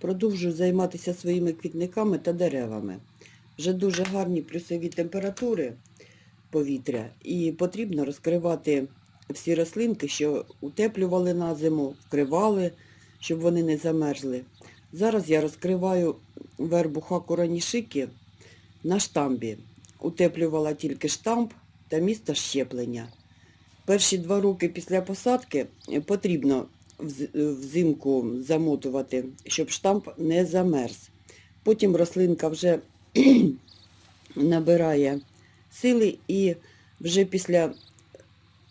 Продовжую займатися своїми квітниками та деревами. Вже дуже гарні плюсові температури повітря і потрібно розкривати всі рослинки, що утеплювали на зиму, вкривали, щоб вони не замерзли. Зараз я розкриваю вербу хакура нішики на штамбі. Утеплювала тільки штамп та місто щеплення. Перші два роки після посадки потрібно взимку замотувати, щоб штамп не замерз. Потім рослинка вже набирає сили і вже після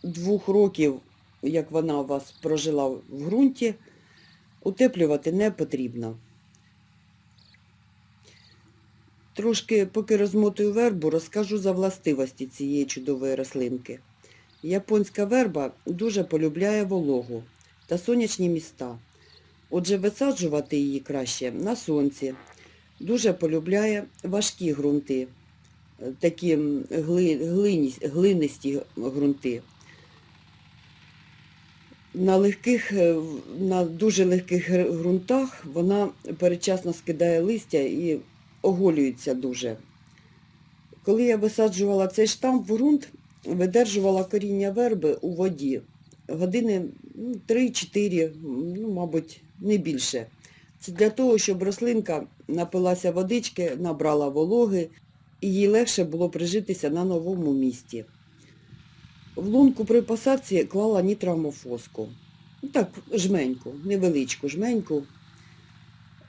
двох років, як вона у вас прожила в ґрунті, утеплювати не потрібно. Трошки, поки розмотую вербу, розкажу за властивості цієї чудової рослинки. Японська верба дуже полюбляє вологу та сонячні міста. Отже, висаджувати її краще на сонці. Дуже полюбляє важкі ґрунти, е, такі гли, глинисті ґрунти. На, легких, е, на дуже легких ґрунтах вона передчасно скидає листя і оголюється дуже. Коли я висаджувала цей штамп в ґрунт, видержувала коріння верби у воді години 3-4, ну, мабуть, не більше. Це для того, щоб рослинка напилася водички, набрала вологи, і їй легше було прижитися на новому місці. В лунку при посадці клала нітрамофоску. Ну, Так, жменьку, невеличку жменьку.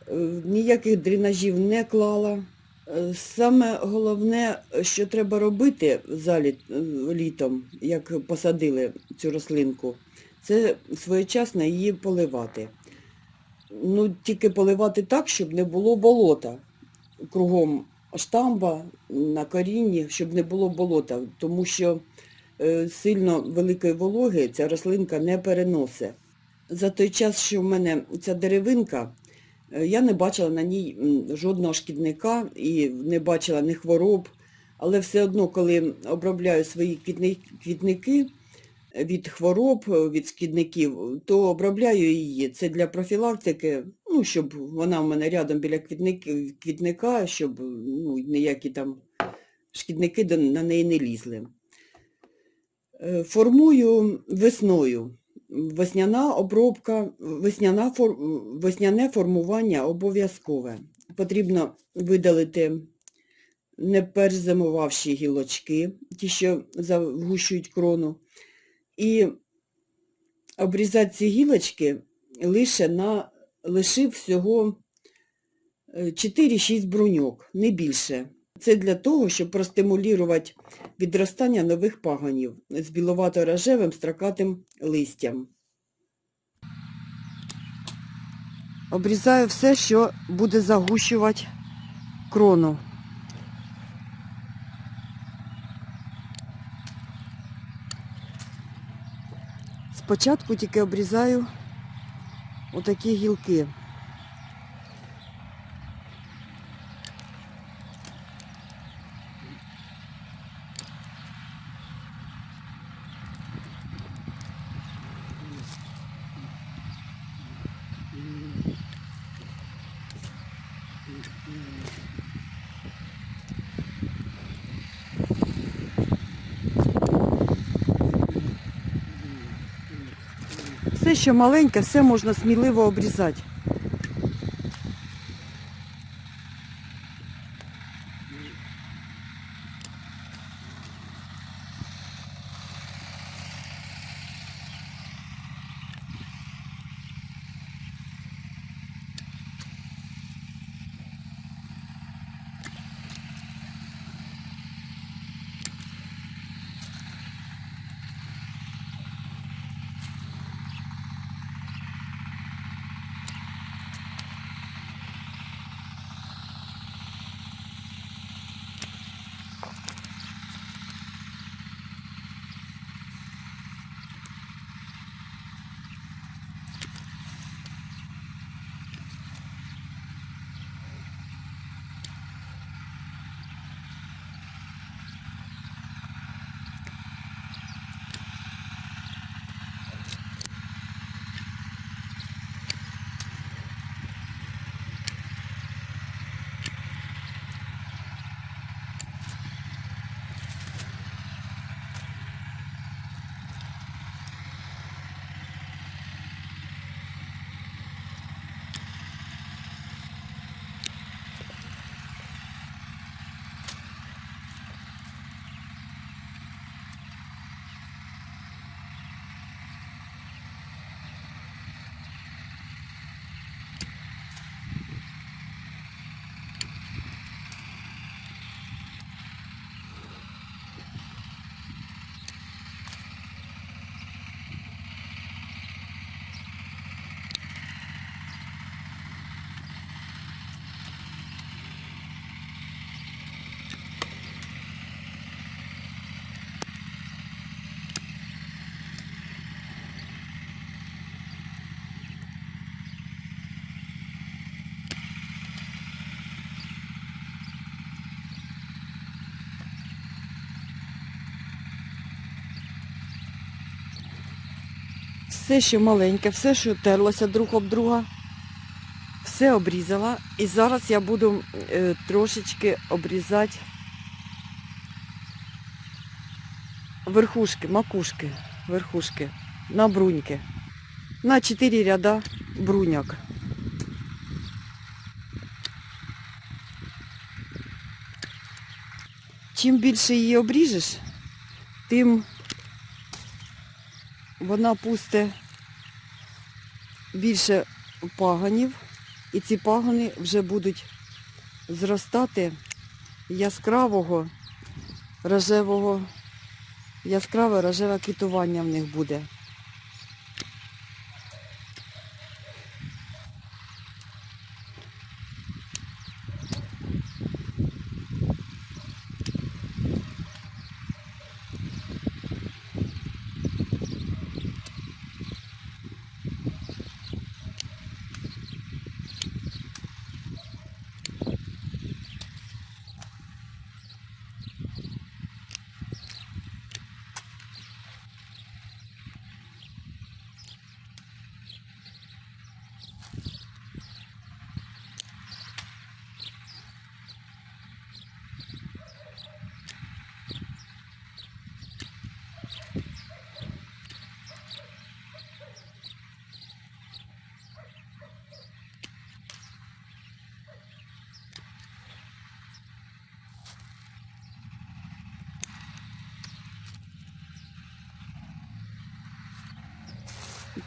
Е, Ніяких дренажів не клала. Е, Саме головне, що треба робити заліт, е, літом, як посадили цю рослинку, це своєчасно її поливати. Ну, тільки поливати так, щоб не було болота кругом штамба, на корінні, щоб не було болота, тому що е, сильно великої вологи ця рослинка не переносить. За той час, що в мене ця деревинка, е, я не бачила на ній жодного шкідника і не бачила ні хвороб, але все одно, коли обробляю свої квітники від хвороб, е, від шкідників, то обробляю її. Це для профілактики, ну, щоб вона в мене рядом біля квітник- квітника, щоб ну, ніякі там шкідники на неї не лізли. Е, Формую весною. Весняна обробка, весняна фор, весняне формування обов'язкове. Потрібно видалити не перезимувавші гілочки, ті, що загущують крону, і обрізати ці гілочки лише на лишив всього е, 4-6 бруньок, не більше. Це для того, щоб простимулювати відростання нових пагонів з біловато-рожевим строкатим листям. Обрізаю все, що буде загущувати крону. Спочатку тільки обрізаю отакі гілки. Все, що маленьке, все можна сміливо обрізати. Все, що маленьке, все, що терлося друг об друга, все обрізала. І зараз я буду е, трошечки обрізати верхушки, макушки, верхушки на бруньки. На 4 ряда бруняк. Чим більше її обріжеш, тим вона пусте більше паганів, і ці пагани вже будуть зростати яскравого рожевого, яскраве рожеве квітування в них буде.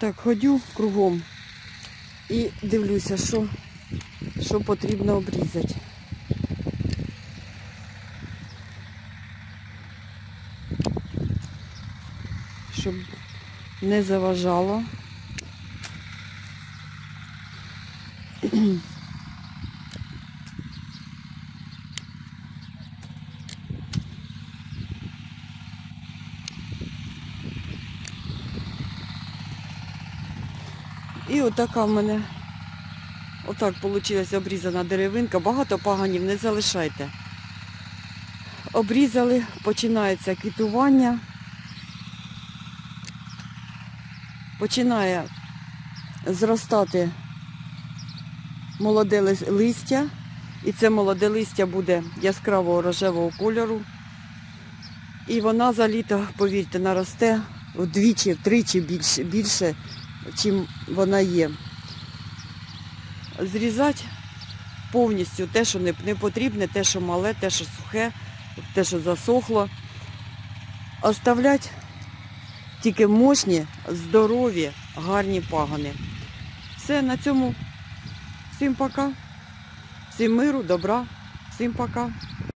Так, ходю кругом і дивлюся, що, що потрібно обрізати. Щоб не заважало. І отака в мене, отак вийшла обрізана деревинка. Багато паганів не залишайте. Обрізали, починається квітування. Починає зростати молоде листя. І це молоде листя буде яскравого рожевого кольору. І вона за літо, повірте, наросте вдвічі, втричі більше, більше чим вона є. Зрізати повністю те, що не, не потрібне, те, що мале, те, що сухе, те, що засохло. Оставляти тільки мощні, здорові, гарні пагани. Все, на цьому. Всім пока. Всім миру, добра, всім пока.